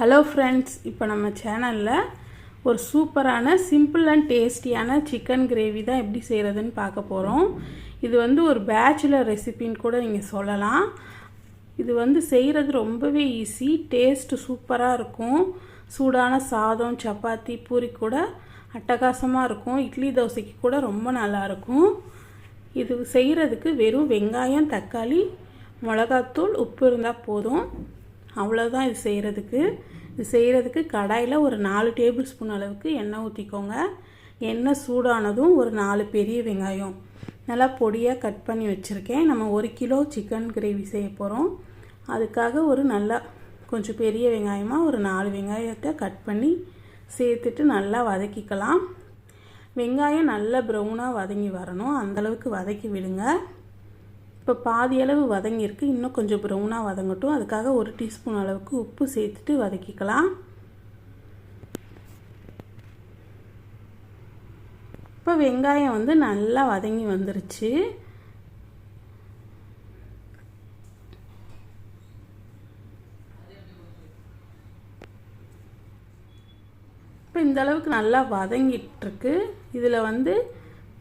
Hello friends இப்போ நம்ம சேனலில் ஒரு சூப்பரான சிம்பிள் அண்ட் டேஸ்டியான சிக்கன் கிரேவி தான் எப்படி செய்கிறதுன்னு பார்க்க போகிறோம் இது வந்து ஒரு பேச்சுலர் ரெசிபின்னு கூட நீங்கள் சொல்லலாம். இது வந்து செய்கிறது ரொம்பவே ஈஸி டேஸ்ட்டு சூப்பராக இருக்கும். சூடான சாதம் சப்பாத்தி பூரி கூட அட்டகாசமாக இருக்கும். இட்லி தோசைக்கு கூட ரொம்ப நல்லாயிருக்கும் இது செய்கிறதுக்கு வெறும் வெங்காயம் தக்காளி மிளகாத்தூள் உப்பு இருந்தால் போதும். அவ்வளோதான் இது செய்கிறதுக்கு இது செய்கிறதுக்கு கடாயில் ஒரு நாலு டேபிள் ஸ்பூன் அளவுக்கு எண்ணெய் ஊற்றிக்கோங்க எண்ணெய் சூடானதும் ஒரு நாலு பெரிய வெங்காயம். நல்லா பொடியாக கட் பண்ணி வச்சுருக்கேன். நம்ம ஒரு கிலோ சிக்கன் கிரேவி செய்ய போகிறோம் அதுக்காக ஒரு நல்லா கொஞ்சம் பெரிய வெங்காயமாக ஒரு நாலு வெங்காயத்தை கட் பண்ணி சேர்த்துட்டு நல்லா வதக்கிக்கலாம். வெங்காயம் நல்லா ப்ரௌனாக வதங்கி வரணும். அந்தளவுக்கு வதக்கி விடுங்க. இப்போ பாதி அளவு வதங்கியிருக்கு. இன்னும் கொஞ்சம் ப்ரௌனாக வதங்கட்டும். அதுக்காக ஒரு டீஸ்பூன் அளவுக்கு உப்பு சேர்த்துட்டு வதக்கிக்கலாம். இப்போ வெங்காயம் வந்து நல்லா வதங்கி வந்துருச்சு. இப்போ இந்த அளவுக்கு நல்லா வதங்கிட்டுருக்கு. இதில் வந்து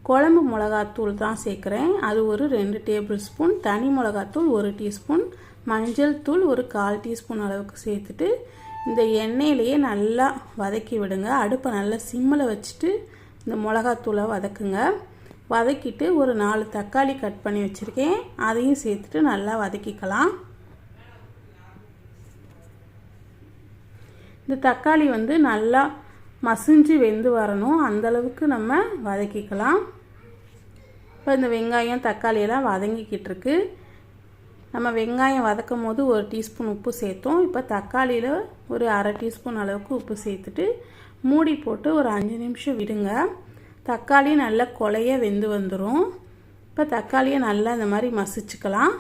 குழம்பு மிளகாத்தூள் தான் சேர்க்குறேன். அது ஒரு ரெண்டு டேபிள் ஸ்பூன். தனி மிளகாத்தூள் ஒரு டீஸ்பூன். மஞ்சள் தூள் ஒரு கால் டீஸ்பூன் அளவுக்கு சேர்த்துட்டு இந்த எண்ணெயிலேயே நல்லா வதக்கி விடுங்க. அடுப்பை நல்லா சிம்மில் வச்சுட்டு இந்த மிளகாத்தூளை வதக்குங்க. வதக்கிட்டு ஒரு நாலு தக்காளி கட் பண்ணி வச்சுருக்கேன். அதையும் சேர்த்துட்டு நல்லா வதக்கிக்கலாம். இந்த தக்காளி வந்து நல்லா மசிஞ்சு வெந்து வரணும். அந்தளவுக்கு நம்ம வதக்கிக்கலாம். இப்போ இந்த வெங்காயம் தக்காளியெல்லாம் வதங்கிக்கிட்டு இருக்கு நம்ம வெங்காயம் வதக்கும் போது ஒரு டீஸ்பூன் உப்பு சேர்த்தோம். இப்போ தக்காளியில் ஒரு அரை டீஸ்பூன் அளவுக்கு உப்பு சேர்த்துட்டு மூடி போட்டு ஒரு அஞ்சு நிமிஷம் விடுங்க. தக்காளி நல்லா கொலைய வெந்து வந்துடும் இப்போ தக்காளியை நல்லா இந்த மாதிரி மசிச்சுக்கலாம்.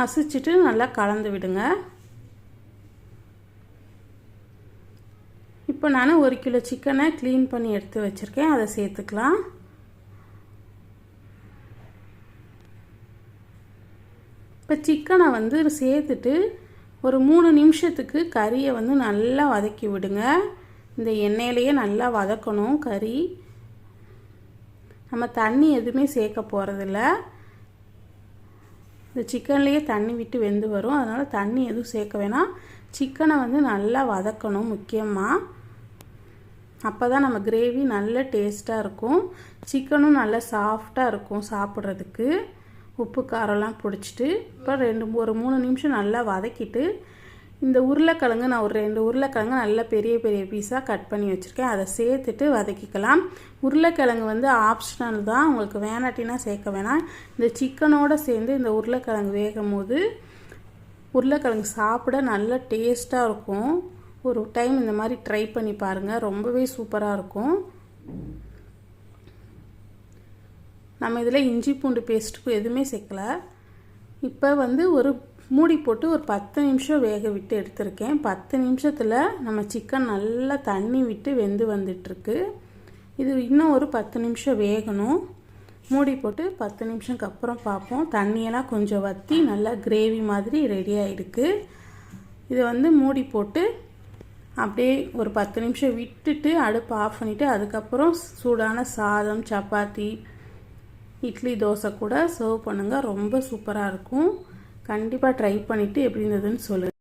மசிச்சுட்டு நல்லா கலந்து விடுங்க. இப்போ நான் ஒரு கிலோ சிக்கனை க்ளீன் பண்ணி எடுத்து வச்சுருக்கேன். அதை சேர்த்துக்கலாம். இப்போ சிக்கனை வந்து சேர்த்துட்டு ஒரு மூணு நிமிஷத்துக்கு கறியை வந்து நல்லா வதக்கி விடுங்க. இந்த எண்ணெயிலையே நல்லா வதக்கணும் கறி. நம்ம தண்ணி எதுவுமே சேர்க்க போகிறதில்ல இந்த சிக்கன்லேயே தண்ணி விட்டு வெந்து வரும். அதனால் தண்ணி எதுவும் சேர்க்க வேணாம். சிக்கனை வந்து நல்லா வதக்கணும் முக்கியமாக அப்போ தான் நம்ம கிரேவி நல்ல டேஸ்ட்டாக இருக்கும். சிக்கனும் நல்லா சாஃப்டாக இருக்கும் சாப்பிட்றதுக்கு. உப்பு காரம்லாம் பிடிச்சிட்டு இப்போ ரெண்டு ஒரு மூணு நிமிஷம் நல்லா வதக்கிட்டு இந்த உருளைக்கிழங்கு நான் ஒரு ரெண்டு உருளைக்கிழங்கு நல்லா பெரிய பெரிய பீஸாக கட் பண்ணி வச்சுருக்கேன். அதை சேர்த்துட்டு வதக்கிக்கலாம். உருளைக்கிழங்கு வந்து ஆப்ஷனல் தான். உங்களுக்கு வேணாட்டினா சேர்க்க வேணாம். இந்த சிக்கனோடு சேர்ந்து இந்த உருளைக்கிழங்கு வேகும் போது உருளைக்கிழங்கு சாப்பிட நல்ல டேஸ்ட்டாக இருக்கும். ஒரு டைம் இந்த மாதிரி ட்ரை பண்ணி பாருங்கள் ரொம்பவே சூப்பராக இருக்கும். நம்ம இதில் இஞ்சி பூண்டு பேஸ்ட்டுக்கு எதுவுமே சேர்க்கல. இப்போ வந்து ஒரு மூடி போட்டு ஒரு பத்து நிமிஷம் வேக விட்டு எடுத்திருக்கேன். பத்து நிமிஷத்தில் நம்ம சிக்கன் நல்லா தண்ணி விட்டு வெந்து வந்துட்டுருக்கு. இது இன்னும் ஒரு பத்து நிமிஷம் வேகணும். மூடி போட்டு பத்து நிமிஷம்க்கு அப்புறம் பார்ப்போம். தண்ணியெல்லாம் கொஞ்சம் வற்றி நல்லா கிரேவி மாதிரி ரெடி ஆகிருக்கு இதை வந்து மூடி போட்டு அப்படியே ஒரு பத்து நிமிஷம் விட்டுட்டு அடுப்பு ஆஃப் பண்ணிவிட்டு அதுக்கப்புறம் சூடான சாதம் சப்பாத்தி இட்லி தோசை கூட சர்வ் பண்ணுங்கள் ரொம்ப சூப்பராக இருக்கும். கண்டிப்பாக ட்ரை பண்ணிவிட்டு எப்படி இருந்ததுன்னு சொல்லுங்கள்